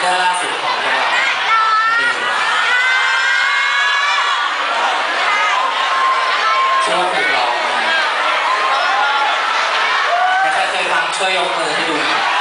เดอร์ล่าสุดของเราชื่อวยาถูกเราใคาเคยทำช่วยยกมือให้ดูหน่อย